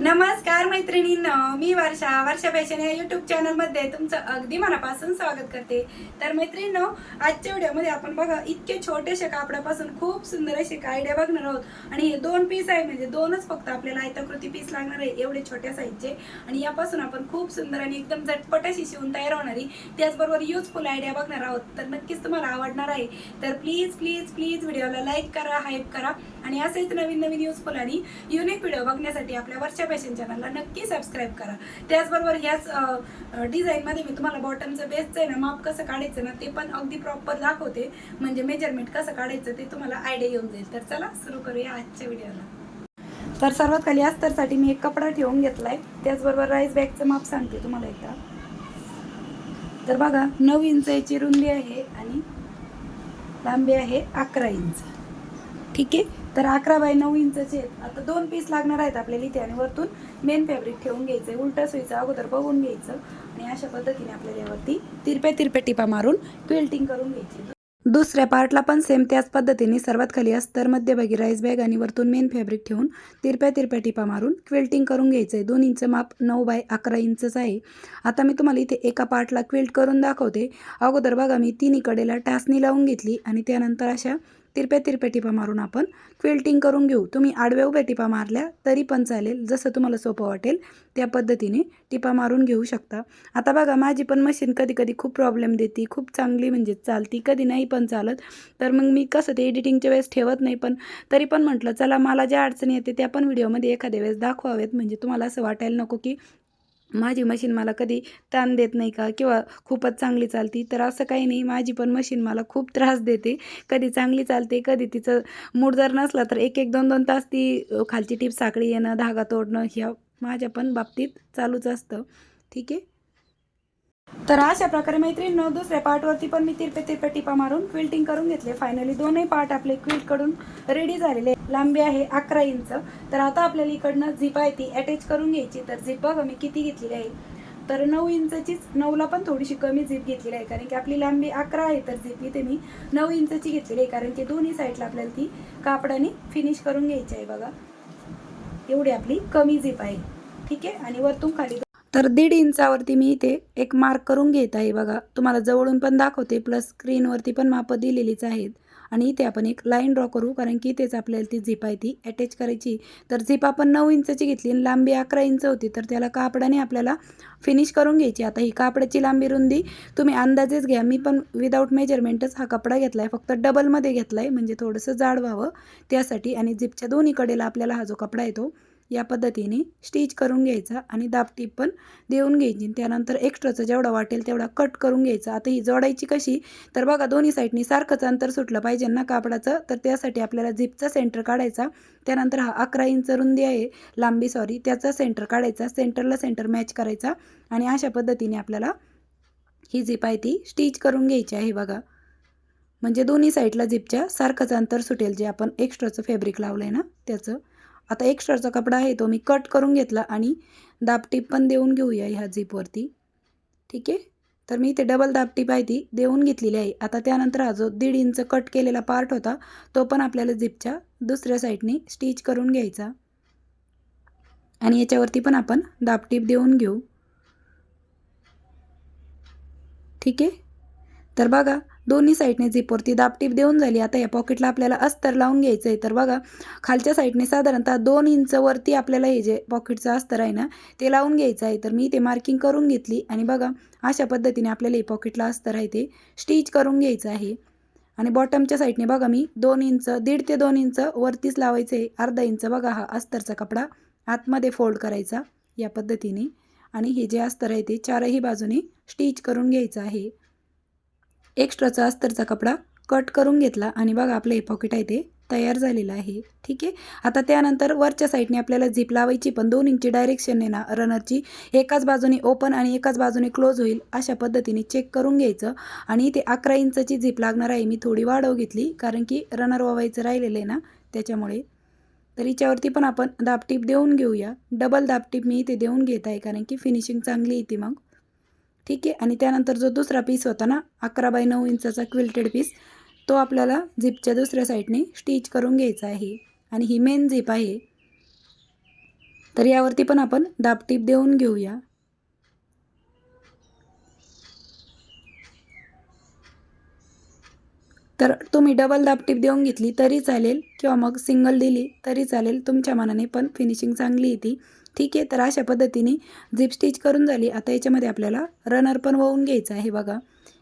नमस्कार मैत्रिणींनो मी वर्षा. वर्षा फॅशन या युट्यूब चॅनलमध्ये तुमचं अगदी मनापासून स्वागत करते. तर मैत्रिणींनो आजच्या व्हिडिओमध्ये आपण बघा इतके छोटेसे कापडापासून खूप सुंदर असे आयडिया बघणार आहोत. आणि हे दोन पीस आहे म्हणजे दोनच फक्त आपल्याला आयताकृती पीस लागणार आहे एवढे छोट्या साईजचे आणि यापासून आपण खूप सुंदर आणि एकदम झटपट अशी शिवून तयार होणारी त्याचबरोबर युजफुल आयडिया बघणार आहोत. तर नक्कीच तुम्हाला आवडणार आहे. तर प्लीज प्लीज प्लीज व्हिडिओला लाईक करा हाईप करा. आणि असेच नवीन नवीन युजफुल आणि युनिक व्हिडिओ बघण्यासाठी आपल्या वर्षा फॅशन चॅनलला नक्की सबस्क्राईब करा. त्याचबरोबर ह्याच डिझाईनमध्ये मी तुम्हाला बॉटमचं बेसचं आहे ना माप कसं काढायचं ना ते पण अगदी प्रॉपर दाखवते. म्हणजे मेजरमेंट कसं काढायचं ते तुम्हाला आयडिया येऊन जाईल. तर चला सुरू करूया आजच्या व्हिडिओला तर सर्वात खाली अस्तरसाठी मी एक कपडा ठेवून घेतलाय. त्याचबरोबर राईस बॅगचं माप सांगते तुम्हाला एकदा. तर बघा नऊ इंच याची रुंदी आहे आणि लांबी आहे अकरा इंच. ठीक आहे? तर अकरा बाय नऊ इंचचे आहेत. आता दोन पीस लागणार आहेत आपल्याला इथे आणि वरतून मेन फॅब्रिक ठेवून घ्यायचं आहे उलटा सुईचा अगोदर बघून घ्यायचं आणि अशा पद्धतीने आपल्याला यावरती तिरप्या तिरप्या टिपा मारून क्विल्टिंग करून घ्यायची. दुसऱ्या पार्टला पण सेम त्याच पद्धतीने सर्वात खाली अस्तर मध्यभागी राईस बॅग आणि वरतून मेन फॅब्रिक ठेवून तिरप्या तिरप्या टिपा मारून क्विल्टिंग करून घ्यायचं आहे दोन इंच माप नऊ बाय अकरा इंचच आहे. आता मी तुम्हाला इथे एका पार्टला क्विल्ट करून दाखवते. अगोदर बघा मी तिन्ही कडेला टाचणी लावून घेतली आणि त्यानंतर अशा तिरप्या तिरप्या टिपा मारून आपण क्विल्टिंग करून घेऊ. तुम्ही आडव्या उभ्या टिपा मारल्या तरी पण चालेल जसं तुम्हाला सोपं वाटेल त्या पद्धतीने टिपा मारून घेऊ शकता. आता बघा माझी पण मशीन कधी कधी खूप प्रॉब्लेम देते खूप चांगली म्हणजे चालती कधी नाही पण चालत. तर मग मी कसं ते एडिटिंगच्या वेळेस ठेवत नाही पण तरी पण म्हटलं चला मला ज्या अडचणी येते त्या पण व्हिडिओमध्ये एखाद्या वेळेस दाखवावेत म्हणजे तुम्हाला असं वाटायला नको की माझी मशीन मला कधी ताण देत नाही का? किंवा खूपच चांगली चालती तर असं काही नाही. माझी पण मशीन मला खूप त्रास देते. कधी चांगली चालते कधी तिचं मूड जर नसला तर एक एक दोन दोन तास ती खालची टीप साखळी येणं धागा तोडणं ह्या माझ्या पण बाबतीत चालूच असतं. ठीक आहे? तर अशा प्रकारे मैत्रिणीनं दुसऱ्या पार्टवरती पण मी तिरपे तिरपे टिपा मारून क्विल्टिंग करून घेतले. फायनली दोनही पार्ट आपले क्विल्टकडून रेडी झालेले. आहे. लांबी आहे अकरा इंच. तर आता आपल्याला इकडनं झिप आहे ती अटॅच करून घ्यायची. तर झिप बघा मी किती घेतलेली आहे. तर नऊ इंचचीच नऊला पण थोडीशी कमी झिप घेतलेली आहे. कारण की आपली लांबी अकरा आहे तर झिप इथे मी नऊ इंचची घेतलेली आहे. कारण की दोन्ही साईडला आपल्याला ती कापडाने फिनिश करून घ्यायची आहे बघा. एवढी आपली कमी झिप आहे. ठीक आहे? आणि वरतून खाली तर दीड इंचावरती मी इथे एक मार्क करून घेत आहे बघा. तुम्हाला जवळून पण दाखवते प्लस स्क्रीनवरती पण मापं दिलेलीच आहेत. आणि इथे आपण एक लाईन ड्रॉ करू कारण की इथेच आपल्याला ती झिप आहे ती अटॅच करायची. तर झिप आपण नऊ इंचची घेतली आणि लांबी अकरा इंच होती तर त्याला कापडाने आपल्याला फिनिश करून घ्यायची. आता ही कापडाची लांबी रुंदी तुम्ही अंदाजेच घ्या. मी पण विदाऊट मेजरमेंटच हा कपडा घेतला आहे फक्त डबलमध्ये घेतला आहे म्हणजे थोडंसं जाड व्हावं त्यासाठी. आणि झिपच्या दोन्हीकडेला आपल्याला हा जो कपडा येतो या पद्धतीने स्टिच करून घ्यायचा आणि दाबटीप पण देऊन घ्यायची. त्यानंतर एक्स्ट्राचं जेवढा वाटेल तेवढा कट करून घ्यायचा. आता ही जोडायची कशी? तर बघा दोन्ही साईडनी सारखंच अंतर सुटलं पाहिजे ना कापडाचं? तर त्यासाठी आपल्याला झिपचा सेंटर काढायचा. त्यानंतर हा अकरा इंच रुंदी आहे लांबी सॉरी त्याचा सेंटर काढायचा. सेंटरला सेंटर मॅच करायचा. आणि अशा पद्धतीने आपल्याला ही झिप आहे ती स्टिच करून घ्यायची आहे बघा. म्हणजे दोन्ही साईडला झिपच्या सारखंच अंतर सुटेल जे आपण एक्स्ट्राचं फॅब्रिक लावलं आहे ना त्याचं. आता एक्स्ट्राचा कपडा आहे तो मी कट करून घेतला आणि दाबटीप पण देऊन घेऊया ह्या झिपवरती ठीक आहे? तर मी इथे डबल दाबटीप आहे ती देऊन घेतलेली आहे. आता त्यानंतर हा जो दीड इंच कट केलेला पार्ट होता तो पण आपल्याला झिपच्या दुसऱ्या साईडने स्टिच करून घ्यायचा. आणि याच्यावरती पण आपण दाबटीप देऊन घेऊ. ठीक आहे? तर बघा दोन्ही साईडने झिपवरती दाबटीप देऊन झाली आता या पॉकेटला आपल्याला अस्तर लावून घ्यायचं आहे तर बघा खालच्या साईडने साधारणतः दोन इंचवरती आपल्याला हे जे पॉकेटचं अस्तर आहे ना ते लावून घ्यायचं आहे. तर मी ते मार्किंग करून घेतली आणि बघा अशा पद्धतीने आपल्याला हे पॉकेटला अस्तर आहे ते स्टिच करून घ्यायचं आहे. आणि बॉटमच्या साईडने बघा मी दोन इंच दीड ते दोन इंच वरतीच लावायचं आहे अर्धा इंच बघा हा अस्तरचा कपडा आतमध्ये फोल्ड करायचा या पद्धतीने. आणि हे जे अस्तर आहे ते चारही बाजूने स्टिच करून घ्यायचं आहे. एक्स्ट्राचा अस्तरचा कपडा कट करून घेतला आणि बघा आपलं हे पॉकेट आहे ते तयार झालेलं आहे. ठीक आहे? आता त्यानंतर वरच्या साईडने आपल्याला झिप लावायची पण दोन इंची डायरेक्शनने ना रनरची एकाच बाजूने ओपन आणि एकाच बाजूने क्लोज होईल अशा पद्धतीने चेक करून घ्यायचं. आणि इथे अकरा इंचाची झिप लागणार आहे मी थोडी वाढव घेतली कारण की रनर वावायचं राहिलेलं आहे ना त्याच्यामुळे. तर हिच्यावरती पण आपण दाबटीप देऊन घेऊया. डबल दाबटीप मी इथे देऊन घेत आहे कारण की फिनिशिंग चांगली येते मग. ठीक आहे. आणि त्यानंतर जो दुसरा पीस होता ना अकरा बाय नऊ इंचाचा क्विल्टेड पीस तो आपल्याला झिपच्या दुसऱ्या साईडने स्टिच करून घ्यायचा आहे. आणि ही मेन झिप आहे. तर यावरती पण आपण दाबटीप देऊन घेऊया. तर तुम्ही डबल दाबटीप देऊन घेतली तरी चालेल किंवा मग सिंगल दिली तरी चालेल. तुमच्या मनाने पण फिनिशिंग चांगली येते. ठीक आहे तर अशा पद्धतीने झिप स्टिच करून झाली. आता याच्यामध्ये आपल्याला रनर पण वळून घ्यायचं आहे बघा.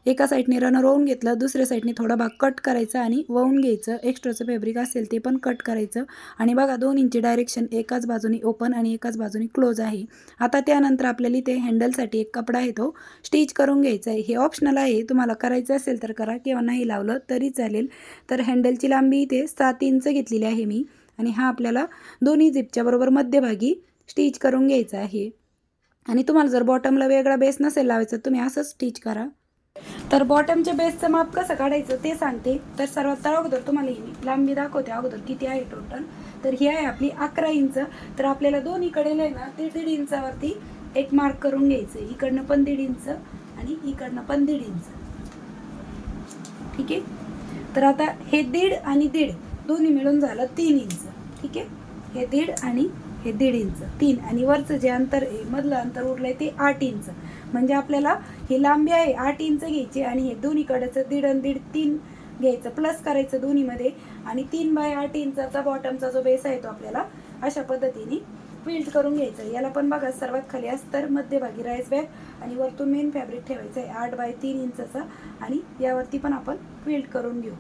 एका साईडने रनर वळून घेतलं दुसऱ्या साईडने थोडा भाग कट करायचा आणि वळून घ्यायचं. एक्स्ट्राचं फॅब्रिक असेल ते पण कट करायचं. आणि बघा दोन इंची डायरेक्शन एकाच बाजूनी ओपन आणि एकाच बाजूनी क्लोज आहे. आता त्यानंतर आपल्याला इथे हँडलसाठी एक कपडा आहे तो स्टिच करून घ्यायचा आहे. हे ऑप्शनल आहे. तुम्हाला करायचं असेल तर करा. किंवा नाही लावलं तरी चालेल. तर हँडलची लांबी इथे सात इंच घेतलेली आहे मी. आणि हा आपल्याला दोन्ही झिपच्या बरोबर मध्यभागी स्टिच करून घ्यायचं आहे. आणि तुम्हाला जर बॉटमला वेगळा बेस नसेल लावायचा तुम्ही असंच स्टिच करा. तर बॉटमच्या बेसचं माप कसं काढायचं ते सांगते. तर सर्वात तर अगोदर तुम्हाला ही लांबी दाखवते अगोदर किती आहे टोटल तर ही आहे आपली अकरा इंच. तर आपल्याला दोन्हीकडे आहे ना ते दीड इंचावरती एक मार्क करून घ्यायचं. इकडनं पण दीड इंच आणि इकडनं पण दीड इंच. ठीक आहे? तर आता हे दीड आणि दीड दोन्ही मिळून झालं तीन इंच. ठीक आहे? हे दीड आणि हे दीड इंच. तीन. आणि वरचं जे अंतर मधलं अंतर उरलंय ते आठ इंच. म्हणजे आपल्याला ही लांबी आहे आठ इंच घ्यायची आणि हे दोन्हीकडचं दीड आणि दीड तीन घ्यायचं. प्लस करायचं दोन्हीमध्ये. आणि तीन बाय आठ इंचाचा बॉटमचा जो बेस आहे तो आपल्याला अशा पद्धतीने फिल्ट करून घ्यायचं याला पण बघा सर्वात खाली अस्तर मध्यभागी राईस बॅग आणि वरतून मेन फॅब्रिक ठेवायचं आहे. आठ बाय तीन इंचाचा. आणि यावरती पण आपण फिल्ट करून घेऊ.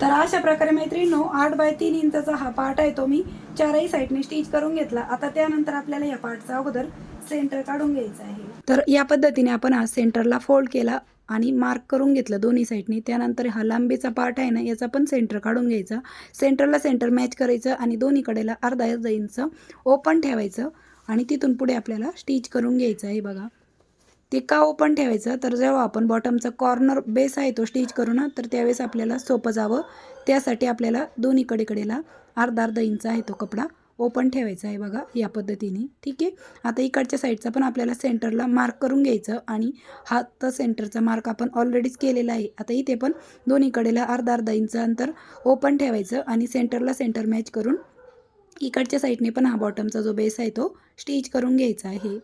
तर अशा प्रकारे मैत्रिणींनो आठ बाय तीन इंचचा हा पार्ट आहे तो मी चारही साईडने स्टिच करून घेतला. आता त्यानंतर आपल्याला या पार्टचा अगोदर सेंटर काढून घ्यायचं आहे. तर या पद्धतीने आपण हा सेंटरला फोल्ड केला आणि मार्क करून घेतलं दोन्ही साईडने. त्यानंतर हा लांबीचा पार्ट आहे ना याचा पण सेंटर काढून घ्यायचा. सेंटरला सेंटर मॅच करायचं आणि दोन्ही कडेला अर्धा अर्धा इंच ओपन ठेवायचं आणि तिथून पुढे आपल्याला स्टिच करून घ्यायचं आहे बघा. ते का ओपन ठेवायचं? तर जेव्हा आपण बॉटमचा कॉर्नर बेस आहे तो स्टिच करू ना तर त्यावेळेस आपल्याला सोपं जावं. त्यासाठी आपल्याला दोन्ही कडेकडेला अर्धा अर्धा इंच आहे तो कपडा ओपन ठेवायचा आहे बघा या पद्धतीने. ठीक आहे? आता इकडच्या साईडचा पण आपल्याला सेंटरला मार्क करून घ्यायचं आणि हा तर सेंटरचा मार्क आपण ऑलरेडीच केलेला आहे. आता इथे पण दोन्ही कडेला अर्धा अर्धा इंच अंतर ओपन ठेवायचं आणि सेंटरला सेंटर मॅच करून इकडच्या साईडने पण हा बॉटमचा जो बेस आहे तो स्टिच करून घ्यायचा आहे.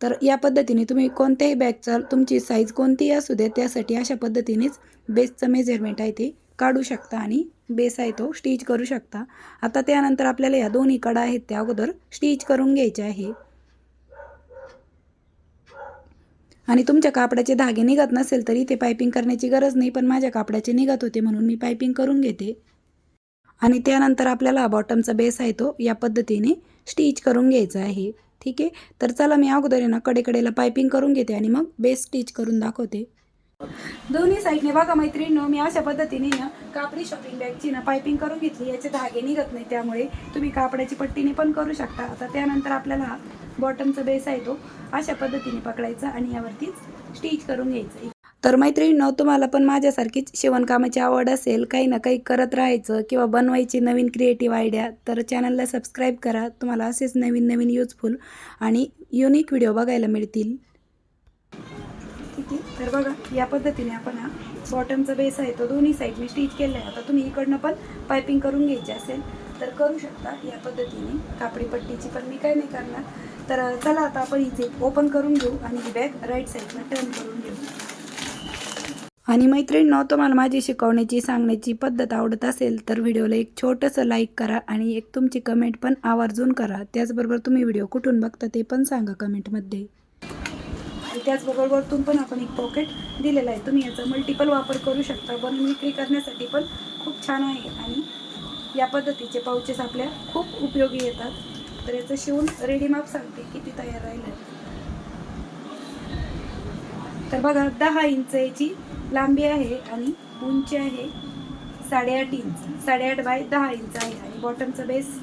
तर या पद्धतीने तुम्ही कोणत्याही बॅगचा तुमची साईज कोणतीही असू द्या त्यासाठी अशा पद्धतीनेच बेसचं मेजरमेंट आहे ते काढू शकता आणि बेस आहे तो स्टिच करू शकता. आता त्यानंतर आपल्याला या दोन्ही कडा आहेत त्या अगोदर स्टिच करून घ्यायचे आहे. आणि तुमच्या कापडाचे धागे निघत नसेल तरी ते पायपिंग करण्याची गरज नाही पण माझ्या कापडाचे निघत होते म्हणून मी पायपिंग करून घेते. आणि त्यानंतर आपल्याला बॉटमचा बेस आहे तो या पद्धतीने स्टिच करून घ्यायचा आहे. ठीक आहे? तर चला मी अगोदर आहे ना कडेकडेला पायपिंग करून घेते आणि मग बेस स्टिच करून दाखवते. दोन्ही साईडने बघा मैत्रिणीनं मी अशा पद्धतीने ना कापडी शॉपिंग बॅगची ना पायपिंग करून घेतली याचे धागे निघत नाही त्यामुळे तुम्ही कापडाची पट्टीने पण करू शकता. आता त्यानंतर आपल्याला बॉटमचा बेस आहे तो अशा पद्धतीने पकडायचा आणि यावरतीच स्टिच करून घ्यायचं. तर मैत्रिणीनं तुम्हाला पण माझ्यासारखीच शिवणकामाची आवड असेल काही ना काही करत राहायचं किंवा बनवायची नवीन क्रिएटिव्ह आयडिया तर चॅनलला सबस्क्राईब करा. तुम्हाला असेच नवीन नवीन यूजफुल आणि युनिक व्हिडिओ बघायला मिळतील. ठीक आहे? तर बघा या पद्धतीने आपण हा बॉटमचा बेस आहे तो दोन्ही साईडने स्टिच केला आहे आता तुम्ही इकडनं पण पायपिंग करून घ्यायची असेल तर करू शकता या पद्धतीने. कापडी पट्टीची पण मी काय नाही करणार. तर चला आता आपण इथे ओपन करून घेऊ आणि ही बॅग राईट साईडला टर्न करून घेऊ. आणि मैत्रिणींनो तुम्हाला माझी शिकवण्याची सांगण्याची पद्धत आवडत असेल तर व्हिडिओला एक छोटंसं लाईक करा आणि एक तुमची कमेंट पण आवर्जून करा. त्याचबरोबर तुम्ही व्हिडिओ कुठून बघता ते पण सांगा कमेंटमध्ये त्याचबरोबर वरतून पण आपण एक पॉकेट दिलेलं आहे. तुम्ही याचा मल्टिपल वापर करू शकता. बनवून विक्री करण्यासाठी पण खूप छान आहे. आणि या पद्धतीचे पाऊचेस आपल्या खूप उपयोगी येतात. तर याचं शिवून रेडी माप सांगते किती तयार राहिलं तर बघा दहा इंच याची लांबी आहे आणि उंची आहे साडेआठ इंच साडेआठ बाय दहा इंच आहे आणि बॉटमचा बेस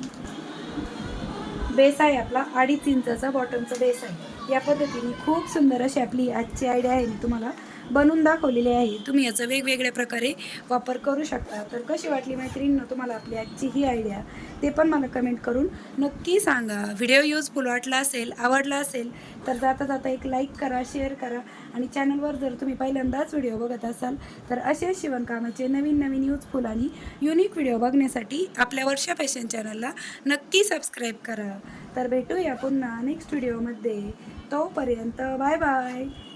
बेस आहे आपला अडीच इंचाचा बॉटमचा बेस आहे. या पद्धतीने खूप सुंदर अशी आपली आजची आयडिया आहे. मी तुम्हाला बनवून दाखवलेली आहे. तुम्ही याचा वेगवेगळ्या प्रकारे वापर करू शकता. तर कशी वाटली मैत्रिणीनं तुम्हाला आपली आजची ही आयडिया ते पण मला कमेंट करून नक्की सांगा. व्हिडिओ युजफुल वाटला असेल आवडला असेल तर जाता जाता एक लाईक करा शेअर करा आणि चॅनलवर जर तुम्ही पहिल्यांदाच व्हिडिओ बघत असाल तर असे शिवणकामाचे नवीन नवीन युजफुल आणि युनिक व्हिडिओ बघण्यासाठी आपल्या वर्षा फॅशन चॅनलला नक्की सबस्क्राईब करा. तर भेटूया पुन्हा नेक्स्ट व्हिडिओमध्ये तोपर्यंत bye bye